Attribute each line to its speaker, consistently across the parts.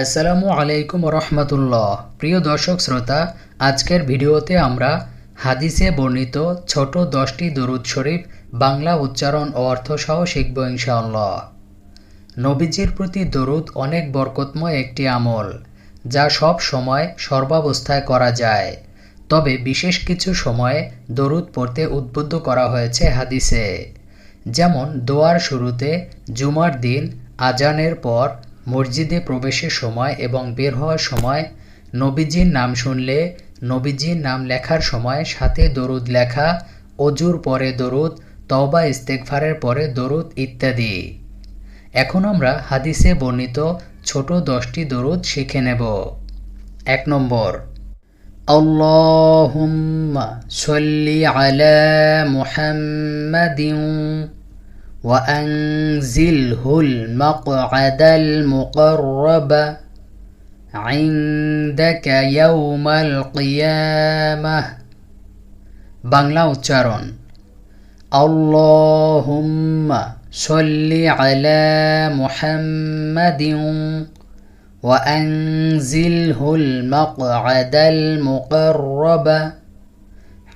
Speaker 1: আসসালামু আলাইকুম রহমতুল্লাহ। প্রিয় দর্শক শ্রোতা, আজকের ভিডিওতে আমরা হাদিসে বর্ণিত ছোট দশটি দরুদ শরীফ, বাংলা উচ্চারণ ও অর্থসহ শিখব ইনশাআল্লাহ। নবীজির প্রতি দরুদ অনেক বরকতময় একটি আমল, যা সব সময় সর্বাবস্থায় করা যায়। তবে বিশেষ কিছু সময়ে দরুদ পড়তে উদ্বুদ্ধ করা হয়েছে হাদিসে। যেমন, দোয়ার শুরুতে জুমার দিন, আজানের পর মসজিদে প্রবেশের সময় এবং বের হওয়ার সময় নবীজির নাম শুনলে নবীজির নাম লেখার সময় সাথে দরুদ লেখা, অজুর পরে দরুদ, তওবা ইস্তেকফারের পরে দরুদ ইত্যাদি। এখন আমরা হাদিসে বর্ণিত ছোট দশটি দরুদ শিখে নেব। এক নম্বর, আল্লাহুম্মা সল্লি আলা মুহাম্মাদিন وأنزله المقعد المقرب عندك يوم القيامة বাংলা উচ্চারণ আল্লাহুম্মা সল্লি আলা মুহাম্মাদিন وأنزله المقعد المقرب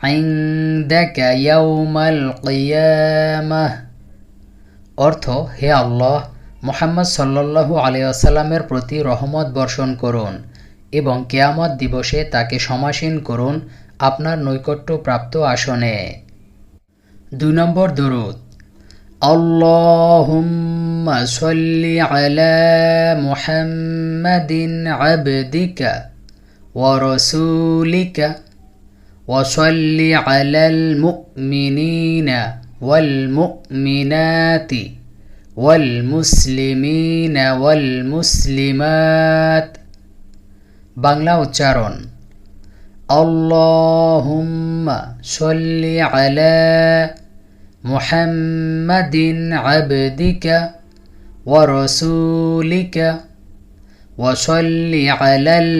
Speaker 1: عندك يوم القيامة অর্থ, হে আল্লাহ, মোহাম্মদ সাল্লাল্লাহু আলিয়াসাল্লামের প্রতি রহমত বর্ষণ করুন এবং কেয়ামত দিবসে তাকে সমাসীন করুন আপনার নৈকট্য প্রাপ্ত আসনে। দুই নম্বর দরুদ ওয়া সল্লি আলাল মুমিনিনা والمؤمنات والمسلمين والمسلمات বাংলা উচ্চারণ আল্লাহুম্মা সল্লি আলা মুহাম্মাদিন আবদিকা ওয়া রাসূলিকা ওয়া সল্লি আলাল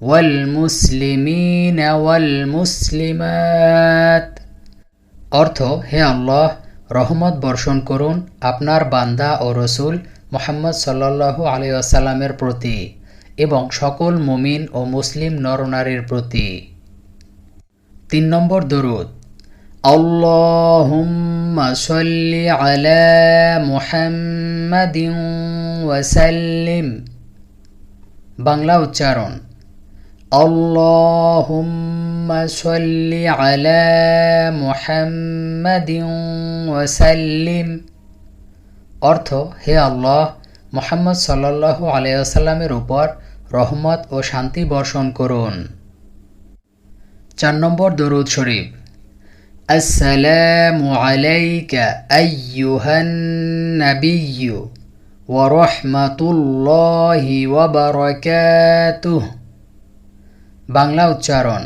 Speaker 1: মুমিনিনা ওয়াল মুমিনাতি والمسلمين والمسلمات অর্থ হে আল্লাহ রহমত বর্ষণ করুন আপনার বান্দা ও রসুল মোহাম্মদ সাল্লাল্লাহু আলি আসাল্লামের প্রতি এবং সকল মুমিন ও মুসলিম নরনারীর প্রতি তিন নম্বর দরুদ আল্লাহুম্মা সল্লি আলা মুহাম্মাদিন ওয়াসাল্লিম বাংলা উচ্চারণ اللهم صل على محمد وسلم অর্থ হে আল্লাহ মোহাম্মদ সাল্লাল্লাহু আলাইসাল্লামের উপর রহমত ও শান্তি বর্ষণ করুন চার নম্বর দরুদ শরীফ আসসালামু আলাইকা আইয়ুহান নাবিয়্যু ওয়া রাহমাতুল্লাহি ওয়া বারাকাতুহু বাংলা উচ্চারণ।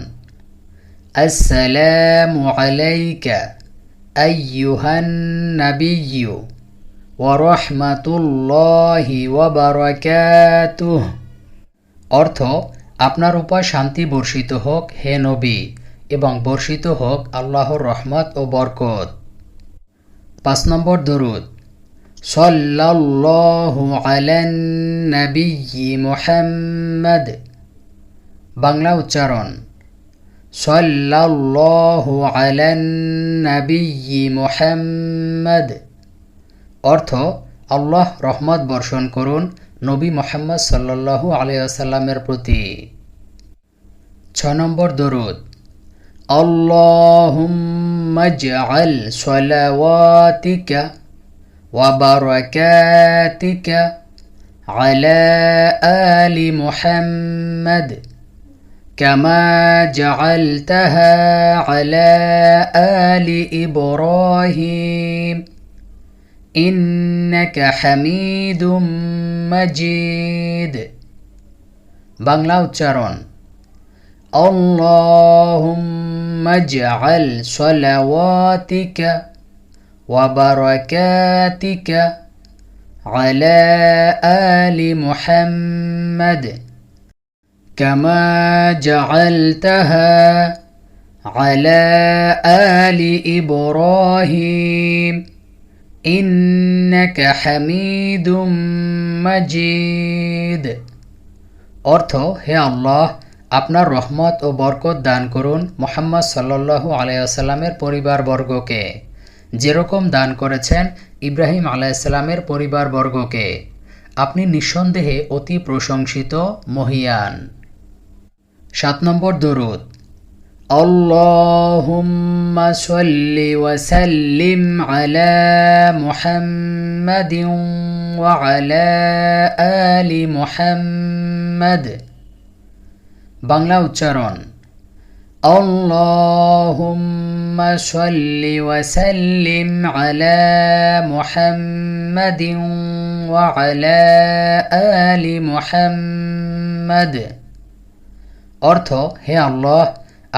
Speaker 1: আসসালামু আলাইকা আইয়ুহান নাবিয়্যু ওয়া রাহমাতুল্লাহি ওয়া বারাকাতুহু। অর্থ, আপনার উপর শান্তি বর্ষিত হোক, হে নবী, এবং বর্ষিত হোক আল্লাহর রহমত ও বরকত। পাঁচ নম্বর দরুদ, সাল্লাল্লাহু আলান নাবিয়্যি মুহাম্মদ। বাংলা উচ্চারণ। সাল্লাল্লাহু আলান নাবিয়্যি মুহাম্মদ। অর্থ, আল্লাহ রহমত বর্ষণ করুন নবী মোহাম্মদ সাল্লাল্লাহু আলাইসাল্লামের প্রতি। ছ নম্বর দরুদ। আল্লাহুম্মা জাআল সালাওয়াতিকা ওয়া বারাকাতিকা আলা আলি মুহাম্মদ। كما جعلتها على آل إبراهيم إنك حميد مجيد বাংলা উচ্চারণ اللهم اجعل صلواتك وبركاتك على آل محمد كما جعلتها على آل إبراهيم إنك حميد مجيد অর্থ হে আল্লাহ আপনার রহমত ও বরকত দান করুন মোহাম্মদ সাল্লাল্লাহু আলাইসাল্লামের পরিবারবর্গকে যেরকম দান করেছেন ইব্রাহিম আলাইসাল্লামের পরিবারবর্গকে আপনি নিঃসন্দেহে অতি প্রশংসিত মহিয়ান সাত নম্বর দরুদ اللهم صل وسلم على محمد وعلى آل محمد বাংলা উচ্চারণ اللهم صل وسلم على محمد وعلى آل محمد অর্থ, হে আল্লাহ,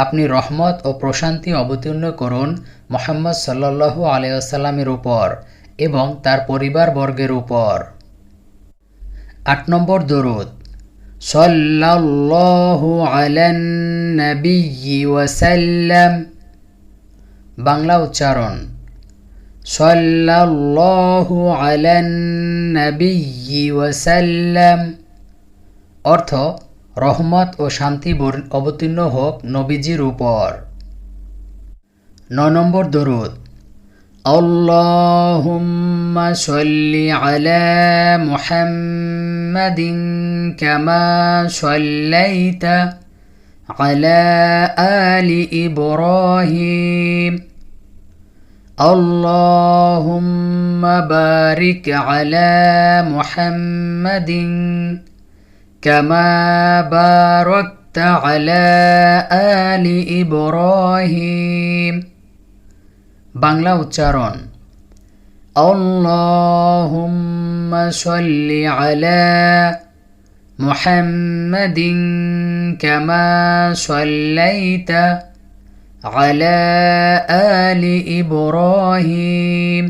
Speaker 1: আপনি রহমত ও প্রশান্তি অবতীর্ণ করুন মোহাম্মদ সাল্লাল্লাহু আলাইসাল্লামের উপর এবং তার পরিবারবর্গের উপর। আট নম্বর দরুদ, সাল্লাল্লাহু বাংলা উচ্চারণ, সাল্লাল্লাহু আলান অর্থ রহমত ও শান্তি অবতীর্ণ হোক নবীজির উপর ন নম্বর দরুদ اللهم صل على محمد كما صليت على آل إبراهيم اللهم بارك على محمد كما باركت على آل إبراهيم বাংলা উচ্চারণ اللهم صل على محمد كما صليت على آل إبراهيم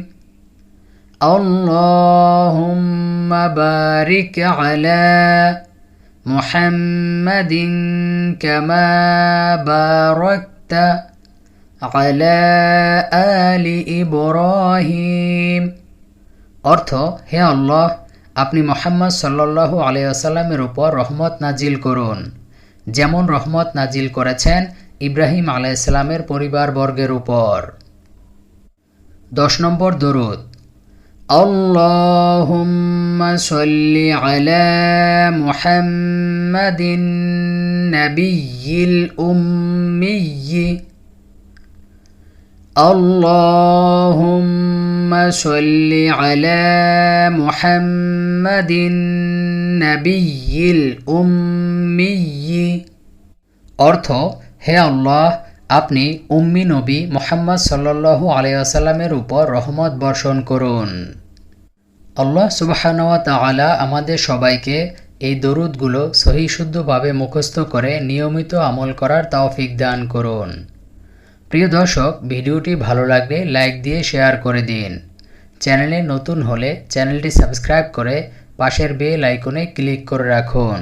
Speaker 1: اللهم بارك على محمد كما باركت على آل إبراهيم অর্থ হে আল্লাহ আপনি মোহাম্মদ সাল্লাল্লাহু আলাইসাল্লামের উপর রহমত নাজিল করুন যেমন রহমত নাজিল করেছেন ইব্রাহিম আলাইসাল্লামের পরিবারবর্গের উপর দশ নম্বর দরুদ اللهم صل على محمد النبي الأمي اللهم صل على محمد النبي الأمي অর্থ হে আল্লাহ আপনি উম্মি নবী মোহাম্মদ সাল্লাল্লাহু আলাইসাল্লামের উপর রহমত বর্ষণ করুন। আল্লাহ সুবাহানওয়া তালা আমাদের সবাইকে এই দরুদগুলো সহি শুদ্ধভাবে মুখস্থ করে নিয়মিত আমল করার তৌফিক দান করুন। প্রিয় দর্শক, ভিডিওটি ভালো লাগলে লাইক দিয়ে শেয়ার করে দিন। চ্যানেলে নতুন হলে চ্যানেলটি সাবস্ক্রাইব করে পাশের বেল আইকনে ক্লিক করে রাখুন।